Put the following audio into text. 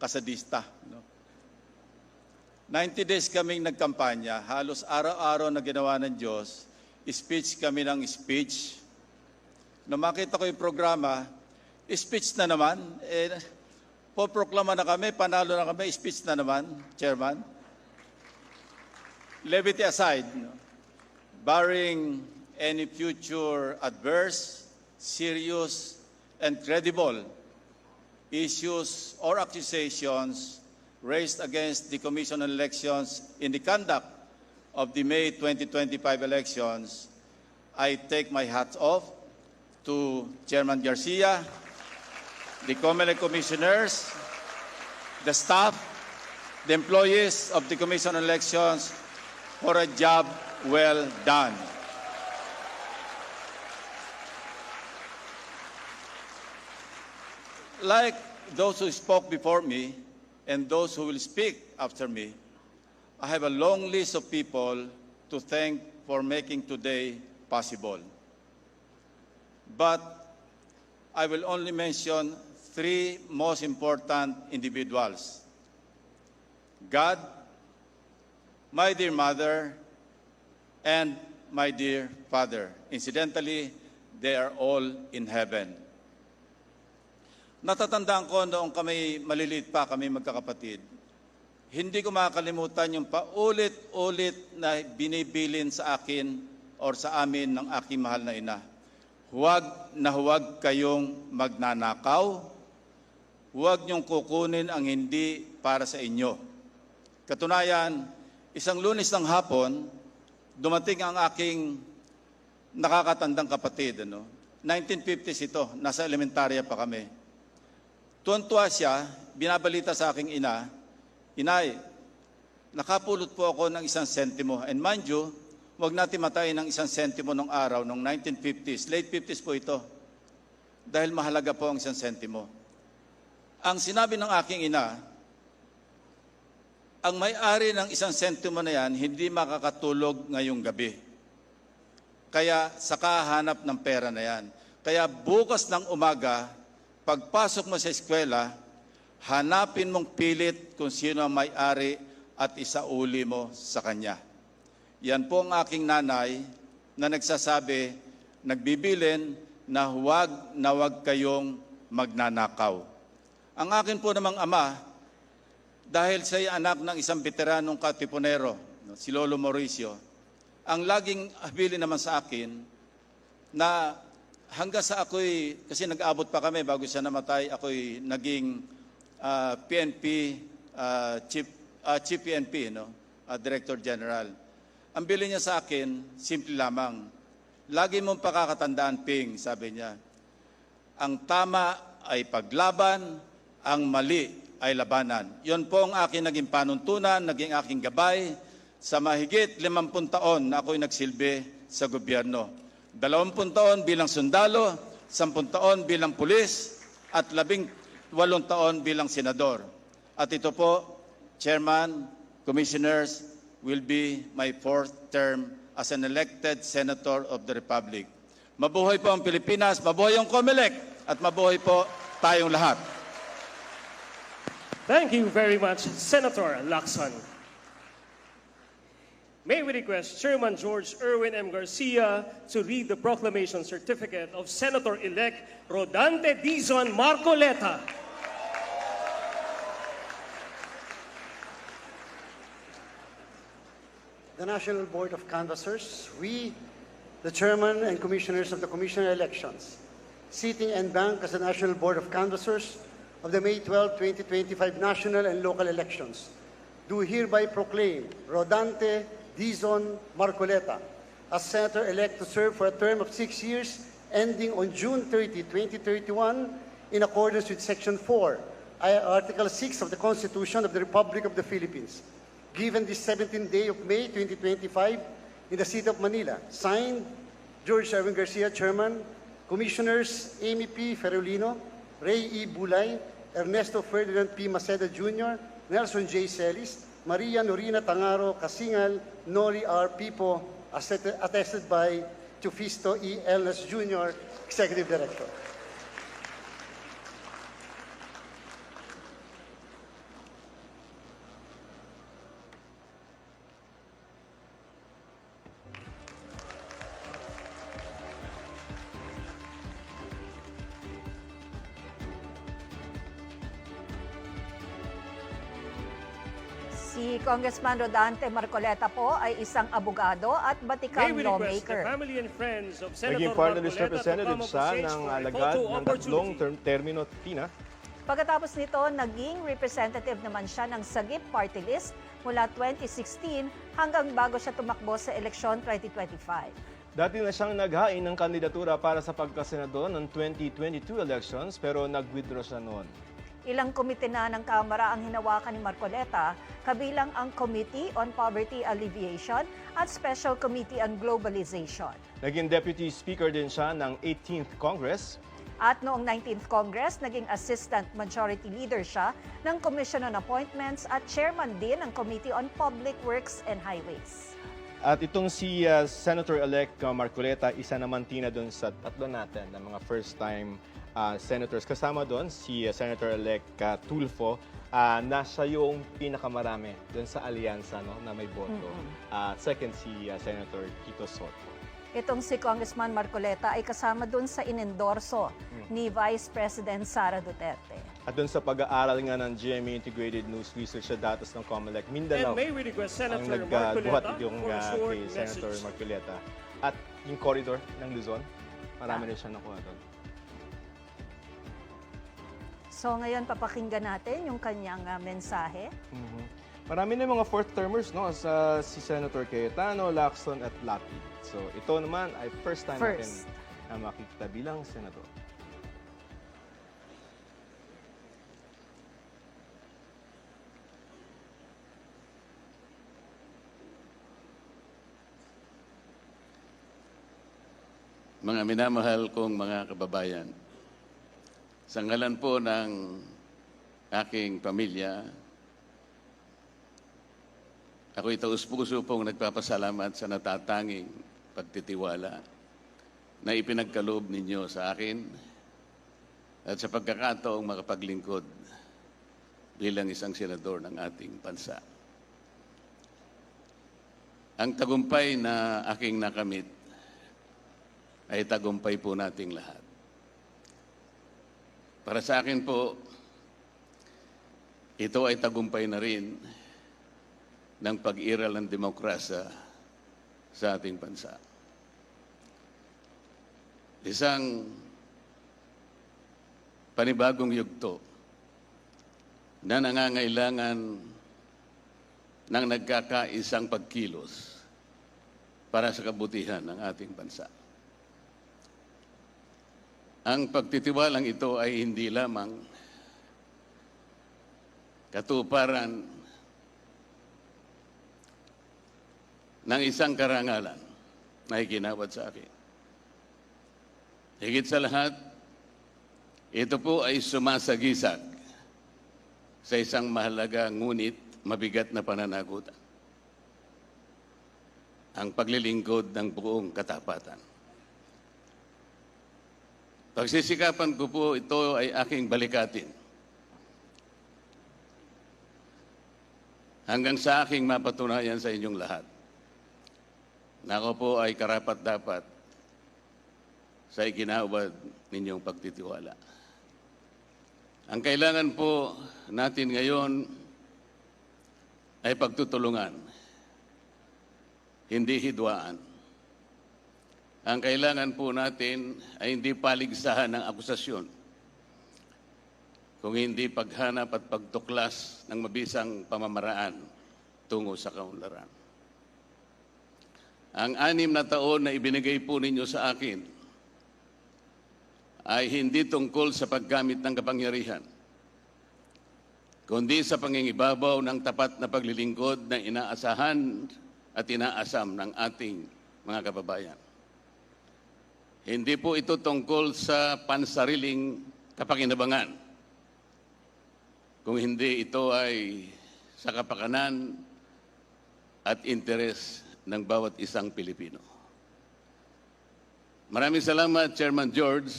kasadista. No? 90 days kaming nagkampanya, halos araw-araw na ginawa ng Diyos, speech kami ng speech. Nung makita ko yung programa, speech na naman, eh, poproklama na kami, panalo na kami, speech na naman, Chairman. Levity aside, no? barring any future adverse, serious, and credible issues or accusations raised against the Commission on Elections in the conduct of the May 2025 elections, I take my hat off to Chairman Garcia, the COMELEC commissioners, the staff, the employees of the Commission on Elections for a job well done. Like those who spoke before me and those who will speak after me, I have a long list of people to thank for making today possible. But I will only mention three most important individuals God, my dear mother, and my dear father. Incidentally, they are all in heaven. Natatandaan ko noong kami maliliit pa, kami magkakapatid. Hindi ko makakalimutan yung paulit-ulit na binibilin sa akin or sa amin ng aking mahal na ina. Huwag na huwag kayong magnanakaw. Huwag niyong kukunin ang hindi para sa inyo. Katunayan, isang lunes ng hapon, dumating ang aking nakakatandang kapatid. Ano? 1950s ito, nasa elementarya pa kami. Tuwan-tuwa siya, binabalita sa aking ina, Inay, nakapulot po ako ng isang sentimo. And mind you, huwag natin matayin ng isang sentimo nung araw, nung 1950s. Late 50s po ito. Dahil mahalaga po ang isang sentimo. Ang sinabi ng aking ina, ang may-ari ng isang sentimo na yan, hindi makakatulog ngayong gabi. Kaya saka hanap ng pera na yan. Kaya bukas ng umaga, pagpasok mo sa eskwela, hanapin mong pilit kung sino ang may-ari at isauli mo sa kanya. Yan po ang aking nanay na nagsasabi, nagbibilin na huwag na huwag kayong magnanakaw. Ang akin po namang ama, dahil siya anak ng isang veteranong katipunero, si Lolo Mauricio, ang laging habili naman sa akin na hanggang sa ako'y, kasi nag-abot pa kami bago siya namatay, ako'y naging ah, PNP, ah, Chief, ah, Chief PNP, no? ah, Director General. Ang bili niya sa akin, simple lamang. Lagi mong pakakatandaan, Ping, sabi niya. Ang tama ay paglaban, ang mali ay labanan. Yon po ang aking naging panuntunan, naging aking gabay sa mahigit 50 taon na ako'y nagsilbi sa gobyerno. 20 taon bilang sundalo, 10 taon bilang pulis, at 18 taon bilang senador. At ito po, Chairman, Commissioners, will be my fourth term as an elected Senator of the Republic. Mabuhay po ang Pilipinas, mabuhay ang COMELEC, at mabuhay po tayong lahat. Thank you very much, Senator Lacson. May we request Chairman George Irwin M. Garcia to read the proclamation certificate of Senator-elect Rodante Dizon Marcoleta. the National Board of Canvassers, we, the Chairman and Commissioners of the Commissioner Elections, sitting and bank as the National Board of Canvassers of the May 12, 2025 national and local elections, do hereby proclaim Rodante Dizon Marcoleta as Senator-elect to serve for a term of six years ending on June 30, 2031 in accordance with Section 4, Article 6 of the Constitution of the Republic of the Philippines given this 17th day of May 2025 in the city of Manila. Signed, George Erwin Garcia, Chairman, Commissioners Amy P. Ferolino, Ray E. Bulay, Ernesto Ferdinand P. Maceda Jr., Nelson J. Celis, Maria Norina Tangaro Kasingal, Nori R. Pipo, attested by Tufisto E. Elnes Jr., Executive Director. Si Congressman Rodante Marcoleta po ay isang abogado at May Vatican lawmaker. Naging part of this Marcoleta to representative stage ng alagad ng tatlong term, termino at Tina. Pagkatapos nito, naging representative naman siya ng Sagip Party List mula 2016 hanggang bago siya tumakbo sa eleksyon 2025. Dati na siyang naghain ng kandidatura para sa pagkasenador ng 2022 elections pero nag-withdraw siya noon. Ilang komite na ng Kamara ang hinawakan ni Marcoleta, kabilang ang Committee on Poverty Alleviation at Special Committee on Globalization. Naging Deputy Speaker din siya ng 18th Congress At noong 19th Congress, naging Assistant Majority Leader siya ng Commission on Appointments at Chairman din ng Committee on Public Works and Highways. At itong si uh, Senator-elect uh, Marcoleta, isa naman tina doon sa tatlo natin na mga first-time uh, senators. Kasama doon si uh, Senator-elect uh, Tulfo, uh, nasa yung pinakamarami doon sa alyansa no, na may boto. At second si uh, Senator Tito Soto. Itong si Congressman Marcoleta ay kasama dun sa inendorso ni Vice President Sara Duterte. At doon sa pag-aaral nga ng GMA Integrated News Research sa datos ng COMELEC, Mindanao And may we request ang nagbuhat a uh, kay Senator. Marcoleta. At yung corridor ng Luzon, marami rin siya nakuha doon. So ngayon papakinggan natin yung kanyang ah, mensahe. Mhm. Marami na yung mga fourth termers no sa si Senator Cayetano, Lacson at Lapid. So ito naman ay first time First. natin na makikita bilang senador. Mga minamahal kong mga kababayan, sa ngalan po ng aking pamilya, ako'y taus-puso pong nagpapasalamat sa natatanging pagtitiwala na ipinagkaloob ninyo sa akin at sa pagkakataong makapaglingkod bilang isang senador ng ating bansa. Ang tagumpay na aking nakamit ay tagumpay po nating lahat. Para sa akin po, ito ay tagumpay na rin ng pag-iral ng demokrasya sa ating bansa. Isang panibagong yugto na nangangailangan ng nagkakaisang pagkilos para sa kabutihan ng ating bansa. Ang pagtitiwalang ito ay hindi lamang katuparan ng isang karangalan na ikinawad sa akin. Higit sa lahat, ito po ay sumasagisag sa isang mahalaga ngunit mabigat na pananagutan. Ang paglilingkod ng buong katapatan. Pagsisikapan ko po ito ay aking balikatin. Hanggang sa aking mapatunayan sa inyong lahat. Na ako po ay karapat dapat sa ikinawad ninyong pagtitiwala. Ang kailangan po natin ngayon ay pagtutulungan, hindi hidwaan. Ang kailangan po natin ay hindi paligsahan ng akusasyon, kung hindi paghanap at pagtuklas ng mabisang pamamaraan tungo sa kaunlaran. Ang anim na taon na ibinigay po ninyo sa akin ay hindi tungkol sa paggamit ng kapangyarihan, kundi sa pangingibabaw ng tapat na paglilingkod na inaasahan at inaasam ng ating mga kababayan. Hindi po ito tungkol sa pansariling kapakinabangan. Kung hindi ito ay sa kapakanan at interes ng bawat isang Pilipino. Maraming salamat, Chairman George,